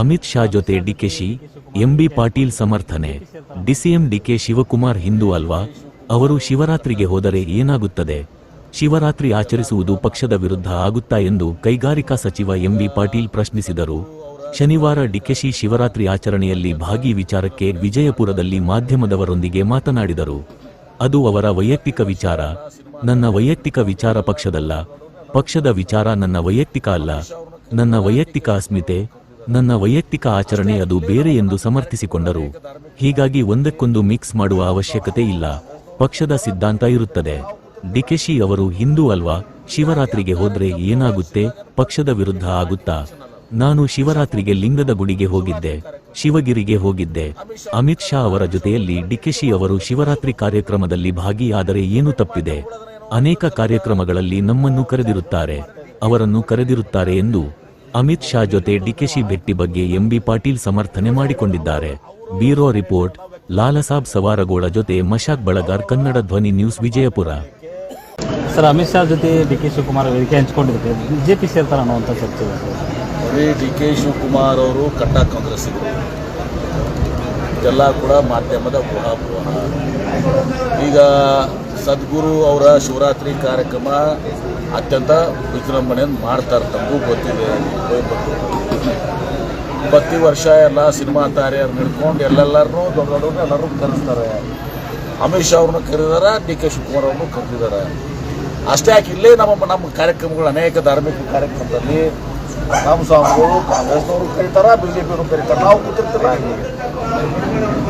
ಅಮಿತ್ ಶಾ ಜೊತೆ ಡಿಕೆಶಿ ಎಂಬಿ ಪಾಟೀಲ್ ಸಮರ್ಥನೆ. DCM DK Shivakumar Hindu ಅಲ್ವಾ? ಅವರು ಶಿವರಾತ್ರಿಗೆ ಹೋದರೆ ಏನಾಗುತ್ತದೆ? ಶಿವರಾತ್ರಿ ಆಚರಿಸುವುದು ಪಕ್ಷದ ವಿರುದ್ಧ ಆಗುತ್ತಾ ಎಂದು ಕೈಗಾರಿಕಾ ಸಚಿವ ಎಂಬಿ ಪಾಟೀಲ್ ಪ್ರಶ್ನಿಸಿದರು. ಶನಿವಾರ ಡಿಕೆಶಿ ಶಿವರಾತ್ರಿ ಆಚರಣೆಯಲ್ಲಿ ಭಾಗಿ ವಿಚಾರಕ್ಕೆ ವಿಜಯಪುರದಲ್ಲಿ ಮಾಧ್ಯಮದವರೊಂದಿಗೆ ಮಾತನಾಡಿದರು. ಅದು ಅವರ ವೈಯಕ್ತಿಕ ವಿಚಾರ. ನನ್ನ ವೈಯಕ್ತಿಕ ವಿಚಾರ ಪಕ್ಷದಲ್ಲ. ಪಕ್ಷದ ವಿಚಾರ ನನ್ನ ವೈಯಕ್ತಿಕ ಅಲ್ಲ. ನನ್ನ ವೈಯಕ್ತಿಕ ಅಸ್ಮಿತೆ. ನನ್ನ ವೈಯಕ್ತಿಕ ಆಚರಣೆ ಅದು ಬೇರೆ ಎಂದು ಸಮರ್ಥಿಸಿಕೊಂಡರು. ಹೀಗಾಗಿ ಒಂದಕ್ಕೊಂದು ಮಿಕ್ಸ್ ಮಾಡುವ ಅವಶ್ಯಕತೆ ಇಲ್ಲ. ಪಕ್ಷದ ಸಿದ್ಧಾಂತ ಇರುತ್ತದೆ. ಡಿಕೆಶಿ ಅವರು ಹಿಂದೂ ಅಲ್ವಾ? ಶಿವರಾತ್ರಿಗೆ ಹೋದ್ರೆ ಏನಾಗುತ್ತೆ? ಪಕ್ಷದ ವಿರುದ್ಧ ಆಗುತ್ತಾ? ನಾನು ಶಿವರಾತ್ರಿಗೆ ಲಿಂಗದ ಗುಡಿಗೆ ಹೋಗಿದ್ದೆ. ಶಿವಗಿರಿಗೆ ಹೋಗಿದ್ದೆ. ಅಮಿತ್ ಶಾ ಅವರ ಜೊತೆಯಲ್ಲಿ ಡಿಕೆಶಿ ಅವರು ಶಿವರಾತ್ರಿ ಕಾರ್ಯಕ್ರಮದಲ್ಲಿ ಭಾಗಿಯಾದರೆ ಏನು ತಪ್ಪಿದೆ? ಅನೇಕ ಕಾರ್ಯಕ್ರಮಗಳಲ್ಲಿ ನಮ್ಮನ್ನು ಕರೆದಿರುತ್ತಾರೆ. ಅವರನ್ನು ಕರೆದಿರುತ್ತಾರೆ ಎಂದು ಅಮಿತ್ ಶಾ ಜೊತೆ ಡಿಕೆಶಿ ಭೇಟಿ ಬಗ್ಗೆ ಎಂಬಿ ಪಾಟೀಲ್ ಸಮರ್ಥನೆ ಮಾಡಿಕೊಂಡಿದ್ದಾರೆ. ಬ್ಯೂರೋ ರಿಪೋರ್ಟ್ ಲಾಲಸಾಬ್ ಸವಾರಗೋಳ ಜೊತೆ ಮಶಾಕ್ ಬಳಗಾರ್ ಕನ್ನಡ ಧ್ವನಿ ನ್ಯೂಸ್ ವಿಜಯಪುರ. ಸರ್ ಅಮಿತ್ ಶಾ ಜೊತೆ ಡಿ ಕೆ ಶಿವಕುಮಾರ್ ವೇದಿಕೆ ಹಂಚ್ಕೊಂಡಿದ್ದಕ್ಕೆ ಬಿಜೆಪಿ ಸೇರ್ತಾರೆ ಅನ್ನುವಂಥ ಚರ್ಚೆ ಇದೆ. ಡಿ ಕೆ ಶಿವಕುಮಾರ್ ಅವರು ಕಟ್ಟ ಕಾಂಗ್ರೆಸ್ ಇದೆಲ್ಲ ಕೂಡ ಮಾಧ್ಯಮದ ಊಹಾಪೋಹ ಈಗ ಸದ್ಗುರು ಅವರ ಶಿವರಾತ್ರಿ ಕಾರ್ಯಕ್ರಮ ಅತ್ಯಂತ ವಿಜೃಂಭಣೆಯನ್ನು ಮಾಡ್ತಾರೆ ತಮಗೂ ಗೊತ್ತಿದೆ. ಪ್ರತಿ ವರ್ಷ ಎಲ್ಲ ಸಿನಿಮಾ ತಾರೆಯವ್ರು ಹಿಡ್ಕೊಂಡು ಎಲ್ಲೆಲ್ಲರನ್ನೂ ದೊಡ್ಡ ದೊಡ್ಡವ್ರು ಎಲ್ಲರೂ ಕರೆಸ್ತಾರೆ ಅಮಿತ್ ಶಾ ಅವ್ರನ್ನ ಕರೆದಿದ್ದಾರೆ ಡಿ ಕೆ ಶಿವಕುಮಾರ್ ಅವ್ರನ್ನೂ ಕರೆದಿದ್ದಾರೆ ಅಷ್ಟೇ ಯಾಕೆ, ಇಲ್ಲೇ ನಮ್ಮ ನಮ್ಮ ಕಾರ್ಯಕ್ರಮಗಳು, ಅನೇಕ ಧಾರ್ಮಿಕ ಕಾರ್ಯಕ್ರಮದಲ್ಲಿ ನಮ್ಮ ಸ್ವಾಮಿಗಳು ಕಾಂಗ್ರೆಸ್ನವರು ಕರೀತಾರೆ ಬಿ ಜೆ ಪಿಯವರು ಕರೀತಾರೆ ನಾವು ಕೂತಿರ್ತೀರ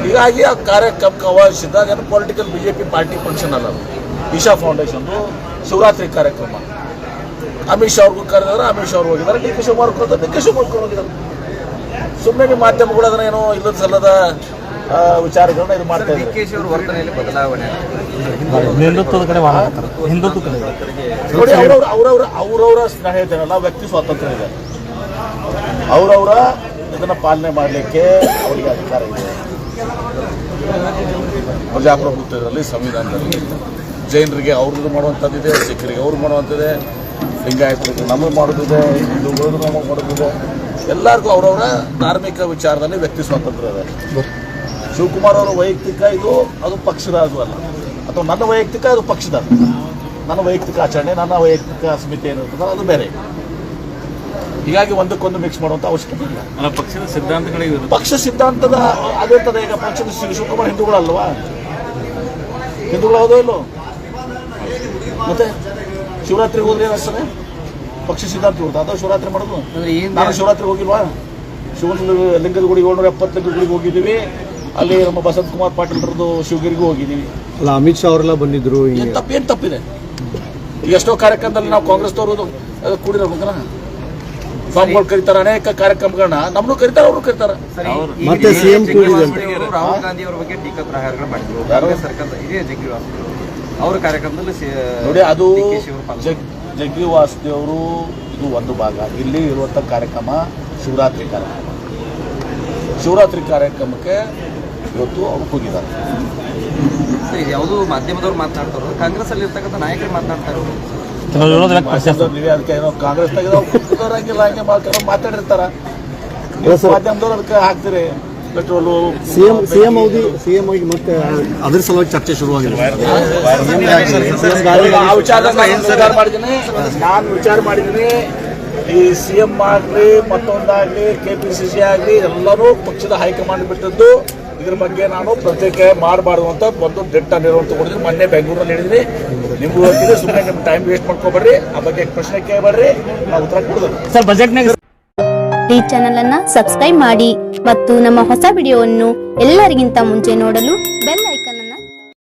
ಹೀಗಾಗಿ ಆ ಕಾರ್ಯಕ್ರಮಕ್ಕೆ ಆಹ್ವಾನಿಸಿದಾಗ ಏನು political B J P party function ಅಲ್ಲ ಅದು. ಈಶಾ ಫೌಂಡೇಶನ್ದು ಶಿವರಾತ್ರಿ ಕಾರ್ಯಕ್ರಮ. ಅಮಿತ್ ಶಾ ಅವ್ರಿಗೂ ಕರೆದಿದ್ರೆ ಅಮಿತ್ ಶಾ ಅವ್ರು ಹೋಗಿದ್ದಾರೆ. ಡಿ ಕೆ ಶಿವಕುಮಾರ್ ಕರೆದ್ರೆ ಡಿ ಕೆ ಶಿವಕುಮಾರ್ ಹೋಗಿದ್ದಾರೆ. ಸುಮ್ಮನೆ ಮಾಧ್ಯಮಗಳು ಅದನ್ನ ಏನೋ ಇಲ್ಲದ ಸಲ್ಲದ ಆ, ವಿಚಾರಗಳನ್ನ ಇದು ಮಾಡ್ತಾ ಇದ್ದಾರೆ. ಡಿಕೆಶಿ ಅವರು ವರ್ತನೆಯಲ್ಲಿ ಬದಲಾವಣೆ ಹಿಂದುತ್ವದ ಕಡೆ ಮಾಡ್ತಾರೆ ಹಿಂದುತ್ವ ಕಡೆ. ನೋಡಿ ಅವ್ರವ್ರ ಅವ್ರವ್ರ ಅವ್ರವ್ರ ಸ್ನೇಹಿತರಲ್ಲ ವ್ಯಕ್ತಿ ಸ್ವಾತಂತ್ರ್ಯ ಇದೆ. ಅವ್ರವ್ರ ಇದನ್ನು ಪಾಲನೆ ಮಾಡಲಿಕ್ಕೆ ಅವರಿಗೆ ಅಧಿಕಾರ ಇದೆ. ಪ್ರಜಾಪ್ರಭುತ್ವದಲ್ಲಿ ಸಂವಿಧಾನದಲ್ಲಿ ಜೈನರಿಗೆ ಅವ್ರದ್ದು ಮಾಡುವಂಥದ್ದಿದೆ ಸಿಖ್ಖರಿಗೆ ಅವ್ರು ಮಾಡುವಂಥದ್ದಿದೆ ಲಿಂಗಾಯತರಿಗೆ ನಮಗೆ ಮಾಡೋದಿದೆ ಹಿಂದೂಗಳು ನಮಗೆ ಮಾಡೋದಿದೆ ಎಲ್ಲರಿಗೂ ಅವರವರ ಧಾರ್ಮಿಕ ವಿಚಾರದಲ್ಲಿ ವ್ಯಕ್ತಿ ಸ್ವಾತಂತ್ರ್ಯ ಇದೆ. ಶಿವಕುಮಾರ್ ಅವರ ವೈಯಕ್ತಿಕ ಇದು, ಅದು ಪಕ್ಷದ ಅದು ಅಲ್ಲ. ಅಥವಾ ನನ್ನ ವೈಯಕ್ತಿಕ, ಅದು ಪಕ್ಷದ ನನ್ನ ವೈಯಕ್ತಿಕ ಆಚರಣೆ, ನನ್ನ ವೈಯಕ್ತಿಕ ಅಸ್ಮಿತೆ ಏನಿರ್ತದೆ ಅದು ಬೇರೆ. ಹೀಗಾಗಿ ಒಂದಕ್ಕೊಂದು ಮಿಕ್ಸ್ ಮಾಡುವಂತ ಅವಶ್ಯಕತೆ ಇಲ್ಲ. ಪಕ್ಷದ ಸಿದ್ಧಾಂತಗಳಿಗೆ ಪಕ್ಷ ಸಿದ್ಧಾಂತದ ಅದಿರ್ತದೆ ಈಗ ಪಕ್ಷದ ಶಿವ- ಶಿವಕುಮಾರ್ ಹಿಂದೂಗಳಲ್ವಾ ಹಿಂದೂಗಳು ಹೌದೋ ಇಲ್ಲೋ ಮತ್ತೆ ಶಿವರಾತ್ರಿ ಹೋದ್ರೆ ಏನಿಸ್ತದೆ ಪಕ್ಷ ಸಿದ್ಧಾಂತ ಇರುತ್ತೆ ಅದು ಶಿವರಾತ್ರಿ ಮಾಡೋದು? ನಾನು ಶಿವರಾತ್ರಿಗೆ ಹೋಗಿಲ್ವಾ? ಶಿವನ ಲಿಂಗದ ಗುಡಿಗೆ ಏಳ್ನೂರ ಎಪ್ಪತ್ತು ಲಿಂಗದ ಗುಡಿಗೆ ಹೋಗಿದ್ದೀವಿ. ಅಲ್ಲಿ ನಮ್ಮ ಬಸಂತ್ ಕುಮಾರ್ ಪಾಟೀಲ್ರದ್ದು ಶಿವಗಿರಿಗೂ ಹೋಗಿದ್ದೀವಿ. ಅಲ್ಲ ಅಮಿತ್ ಶಾ ಅವರೆಲ್ಲ ಬಂದಿದ್ರು ಏನು ತಪ್ಪು ತಪ್ಪಿದೆ? ಈಗ ಎಷ್ಟೋ ಕಾರ್ಯಕ್ರಮದಲ್ಲಿ ನಾವು ಕಾಂಗ್ರೆಸ್ ಕೂಡಿರೋ ಸ್ವಾಮಿಗಳು ಕರೀತಾರೆ ಅನೇಕ ಕಾರ್ಯಕ್ರಮಗಳನ್ನ ನಮ್ಮನ್ನು ಕರೀತಾರೆ ಅವರು ಕರೀತಾರೆ. ಮತ್ತೆ ಸಿಎಂ ಕೂಡಿದಂತೆ. ರಾಹುಲ್ ಗಾಂಧಿ ಅವರ ಬಗ್ಗೆ ಟೀಕಾ ಪ್ರಹಾರಗಳು ಮಾಡಿದ್ರು. ಸರ್ಕಾರದ ಇದೇ ಜಗ್ಗಿ ವಾಸುದೇವ್ ಅವರ ಕಾರ್ಯಕ್ರಮದಲ್ಲಿ ಸಿ- ನೋಡಿ ಅದು DK ಶಿವರು ಪಾಲ್ಗೊಂಡಿದ್ರು. ಜಗ್ಗಿ ವಾಸುದೇವರು ಇದು ಒಂದು ಭಾಗ. ಇಲ್ಲಿ ಇರುವಂಥ ಕಾರ್ಯಕ್ರಮ ಶಿವರಾತ್ರಿ ಕಾರ್ಯಕ್ರಮ. ಶಿವರಾತ್ರಿ ಕಾರ್ಯಕ್ರಮಕ್ಕೆ ಇವತ್ತು ಅವ್ರು ಹೋಗಿದ್ದಾರೆ ಇದು ಯಾವುದು ಮಾಧ್ಯಮದವ್ರು ಮಾತನಾಡ್ತಾರೋ ಕಾಂಗ್ರೆಸ್ ಅಲ್ಲಿ ಇರ್ತಕ್ಕಂಥ ನಾಯಕರು ಮಾತನಾಡ್ತಾರೆ ಅದಕ್ಕೆ ಏನೋ ಕಾಂಗ್ರೆಸ್ ಹಂಗಿಲ್ಲ ಹಂಗೆ ಮಾಡ್ಕೊಂಡು ಮಾತಾಡಿರ್ತಾರ ಮಾಧ್ಯಮದವ್ರು ಅದಕ್ಕೆ ಹಾಕ್ತೀರಿ ಪೆಟ್ರೋಲು ಸಿಎಂ ಸಿಎಂ ಅವಧಿ ಸಿಎಂ ಆಗಿ ಮತ್ತೆ ಅದ್ರ ಸಲುವಾಗಿ ಚರ್ಚೆ ಶುರುವಾಗಿದೆ ಆ ವಿಚಾರ ನಾನು ವಿಚಾರ ಮಾಡಿದ್ದೀನಿ ನಾನು ವಿಚಾರ ಮಾಡಿದ್ದೀನಿ ಈ ಸಿ ಎಂ ಆಗಲಿ KPCC K P C C ಆಗಲಿ ಎಲ್ಲರೂ ಪಕ್ಷದ ಹೈಕಮಾಂಡ್ ಬಿಟ್ಟದ್ದು ಇದ್ರ ಬಗ್ಗೆ ನಾನು ಪ್ರತ್ಯೇಕ ಮಾಡಬಾರ್ದು ಅಂತ ಒಂದು ದಿಟ್ಟ ನಿರ್ವಹಣೆ ತಗೊಂಡಿದ್ದೀನಿ. ಮೊನ್ನೆ ಬೆಂಗಳೂರಲ್ಲಿ ಹೇಳಿದ್ರಿ ನಿಮ್ಗೆ ಗೊತ್ತಿದೆ ಸುಮ್ಮನೆ ನಿಮ್ಮ ಟೈಮ್ ವೇಸ್ಟ್ ಮಾಡ್ಕೊಬೇಡ್ರಿ ಆ ಬಗ್ಗೆ ಪ್ರಶ್ನೆ ಕೇಳಬೇಡ್ರಿ ನಾವು ಉತ್ತರ ಕೊಡೋದು ಸರ್ ಬಜೆಟ್ನಾಗ ಈ ಚಾನೆಲ್ ಅನ್ನ ಸಬ್ಸ್ಕ್ರೈಬ್ ಮಾಡಿ ಮತ್ತು ನಮ್ಮ ಹೊಸ ವಿಡಿಯೋವನ್ನು ಎಲ್ಲರಿಗಿಂತ ಮುಂಚೆ ನೋಡಲು ಬೆಲ್